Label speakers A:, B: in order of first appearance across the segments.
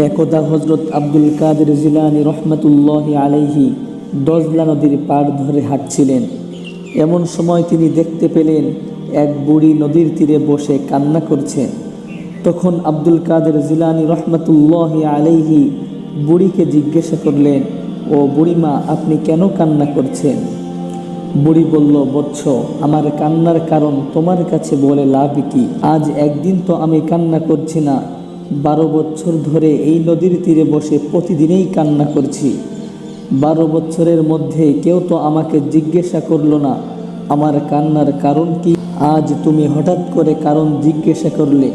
A: একদা হজরত আব্দুল কাদের জিলানি রহমতুল্লাহ আলাইহি দজলা নদীর পাড় ধরে হাঁটছিলেন। এমন সময় তিনি দেখতে পেলেন এক বুড়ি নদীর তীরে বসে কান্না করছেন তখন আব্দুল কাদের জিলানি রহমতুল্লাহ আলাইহি বুড়িকে জিজ্ঞাসা করলেন, ও বুড়িমা, আপনি কেন কান্না করছেন? বুড়ি বলল, বৎস, আমার কান্নার কারণ তোমার কাছে বলে লাভ কি? আজ একদিন তো আমি কান্না করছি না। বারো বছর ধরে এই নদীর তীরে বসে প্রতিদিনেই কান্না করছি। বারো বছরের মধ্যে কেউ তো আমাকে জিজ্ঞাসা করল না, আমার কান্নার কারণ কি? আজ তুমি হঠাৎ করে কারণ জিজ্ঞাসা করলে।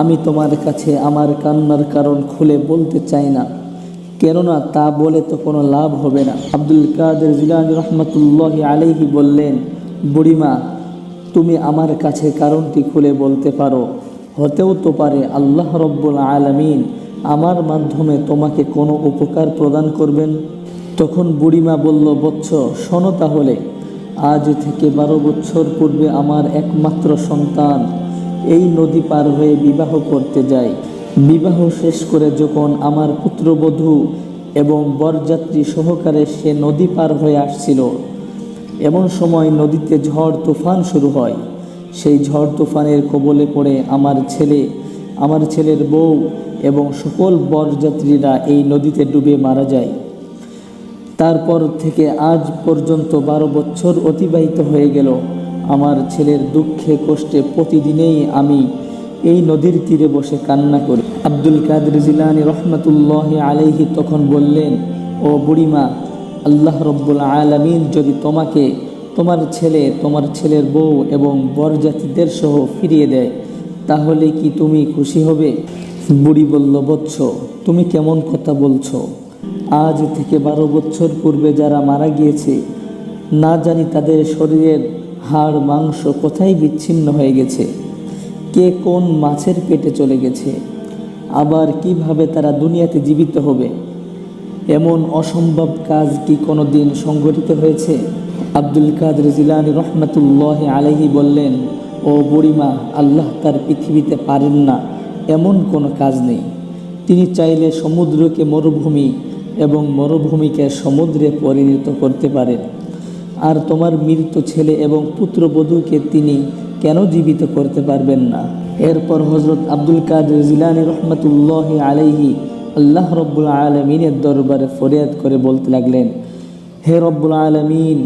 A: আমি তোমার কাছে আমার কান্নার কারণ খুলে বলতে চাই না, কেননা তা বলে তো কোনো লাভ হবে না। আব্দুল কাদের জিলানি রহমতুল্লাহ আলাইহি বললেন, বুড়িমা, তুমি আমার কাছে কারণটি খুলে বলতে পারো। হতেও তো পারে আল্লাহ রব্বুল আলমিন আমার মাধ্যমে তোমাকে কোনো উপকার প্রদান করবেন? তখন বুড়িমা বলল, বৎস, শোনো তাহলে, আজ থেকে বারো বছর পূর্বে আমার একমাত্র সন্তান। এই নদী পার হয়ে বিবাহ করতে যায় বিবাহ শেষ করে যখন আমার পুত্রবধূ এবং বরযাত্রী সহকারে সে নদী পার হয়ে আসছিল, এমন সময় নদীতে ঝড় তুফান শুরু হয়। সেই ঝড় তুফানের কবলে পড়ে আমার ছেলে, আমার ছেলের বউ এবং সকল বরযাত্রীরা এই নদীতে ডুবে মারা যায়। তারপর থেকে আজ পর্যন্ত বারো বছর অতিবাহিত হয়ে গেল। আমার ছেলের দুঃখে কষ্টে প্রতিদিনেই আমি এই নদীর তীরে বসে কান্না করি। আব্দুল কাদের জিলানি রহমতুল্লাহ আলাইহি তখন বললেন, ও বুড়িমা, আল্লাহ রব্বুল আলমিন যদি তোমাকে তোমার ছেলে, তোমার ছেলের বউ এবং বরজাতিদের সহ ফিরিয়ে দেয়। তাহলে কি তুমি খুশি হবে? বুড়ি বলল, বৎস, তুমি কেমন কথা বলছো? আজ থেকে বারো বছর পূর্বে যারা মারা গিয়েছে, না জানি তাদের শরীরের হাড়, মাংস কোথায় বিচ্ছিন্ন হয়ে গেছে? কে কোন মাছের পেটে চলে গেছে? আবার কীভাবে তারা দুনিয়াতে জীবিত হবে? এমন অসম্ভব কাজ কি কোনো দিন সংঘটিত হয়েছে? আব্দুল কাদের জিলানি রহমতুল্লাহ আলহি বললেন, ও বুড়িমা, আল্লাহ তার পৃথিবীতে পারেন না, এমন কোনো কাজ নেই। তিনি চাইলে সমুদ্রকে মরুভূমি এবং মরুভূমিকে সমুদ্রে পরিণত করতে পারেন। আর তোমার মৃত ছেলে এবং পুত্রবধূকে তিনি কেন জীবিত করতে পারবেন না? এরপর হজরত আব্দুল কাদের জিলানি রহমতুল্লাহ আলাইহি আল্লাহ রব্বুল আলমিনের দরবারে ফরিয়াদ করে বলতে লাগলেন, হে রব্বুল আলমিন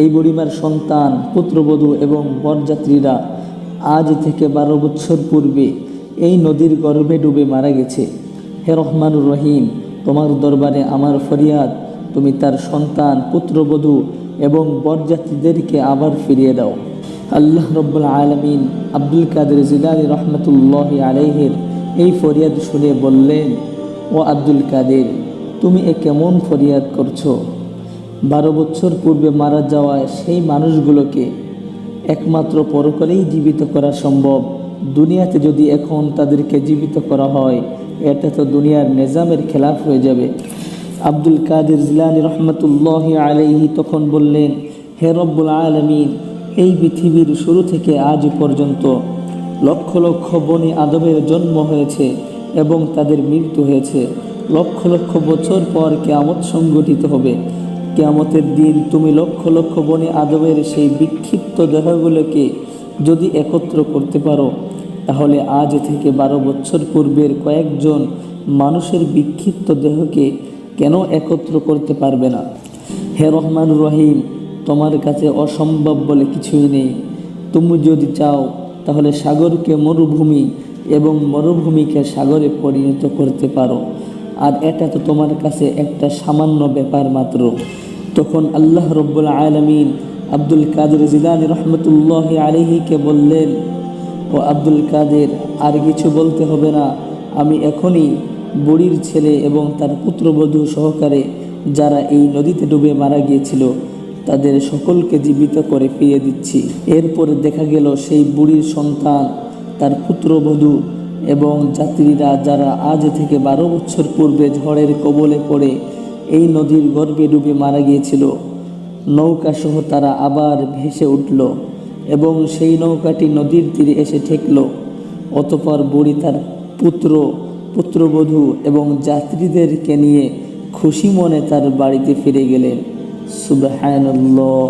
A: এই বুড়িমার সন্তান, পুত্রবধূ এবং বরযাত্রীরা আজ থেকে বারো বছর পূর্বে এই নদীর গর্ভে ডুবে মারা গেছে। হে রহমানুর রহিম, তোমার দরবারে আমার ফরিয়াদ। তুমি তার সন্তান, পুত্রবধূ এবং বরযাত্রীদেরকে আবার ফিরিয়ে দাও। আল্লাহ রব্বুল আলমিন আব্দুল কাদের জিলালি রহমতুল্লাহ আলাইহের এই ফরিয়াদ শুনে বললেন, ও আব্দুল কাদের, তুমি এ কেমন ফরিয়াদ করছ? বারো বছর পূর্বে মারা যাওয়ায় সেই মানুষগুলোকে একমাত্র পরকালেই জীবিত করা সম্ভব। দুনিয়াতে যদি এখন তাদেরকে জীবিত করা হয়, এটা তো দুনিয়ার নিজামের খেলাফ হয়ে যাবে। আব্দুল কাদের জিলানি রহমতুল্লাহ আলাইহি তখন বললেন, হে রব্বুল আলমিন, এই পৃথিবীর শুরু থেকে আজ পর্যন্ত লক্ষ লক্ষ বনি আদমের জন্ম হয়েছে এবং তাদের মৃত্যু হয়েছে। লক্ষ লক্ষ বছর পর কেয়ামত সংগঠিত হবে। কেয়ামতের দিন তুমি লক্ষ লক্ষ বনে আদবের সেই বিক্ষিপ্ত দেহগুলোকে যদি একত্র করতে পারো, তাহলে আজ থেকে বারো বছর পূর্বের কয়েকজন মানুষের বিক্ষিপ্ত দেহকে কেন একত্র করতে পারবে না? হে রহমান রহিম, তোমার কাছে অসম্ভব বলে কিছুই নেই। তুমি যদি চাও, তাহলে সাগরকে মরুভূমি এবং মরুভূমিকে সাগরে পরিণত করতে পারো। আর এটা তো তোমার কাছে একটা সামান্য ব্যাপার মাত্র। তখন আল্লাহ রব্বুল আলমিন আব্দুল কাদের জিলানি রহমতুল্লাহ আলিহিকে বললেন, ও আব্দুল কাদের, আর কিছু বলতে হবে না। আমি এখনই বুড়ির ছেলে এবং তার পুত্রবধূ সহকারে যারা এই নদীতে ডুবে মারা গিয়েছিল, তাদের সকলকে জীবিত করে ফিরিয়ে দিচ্ছি। এরপরে দেখা গেল সেই বুড়ির সন্তান, তার পুত্রবধূ এবং যাত্রীরা যারা আজ থেকে বারো বছর পূর্বে ঝড়ের কবলে পড়ে এই নদীর গর্ভে ডুবে মারা গিয়েছিল, নৌকা সহ তারা আবার ভেসে উঠল এবং সেই নৌকাটি নদীর তীরে এসে ঠেকল। অতপর বুড়ি তার পুত্র, পুত্রবধূ এবং যাত্রীদেরকে নিয়ে খুশি মনে তার বাড়িতে ফিরে গেলেন। সুবহানাল্লাহ।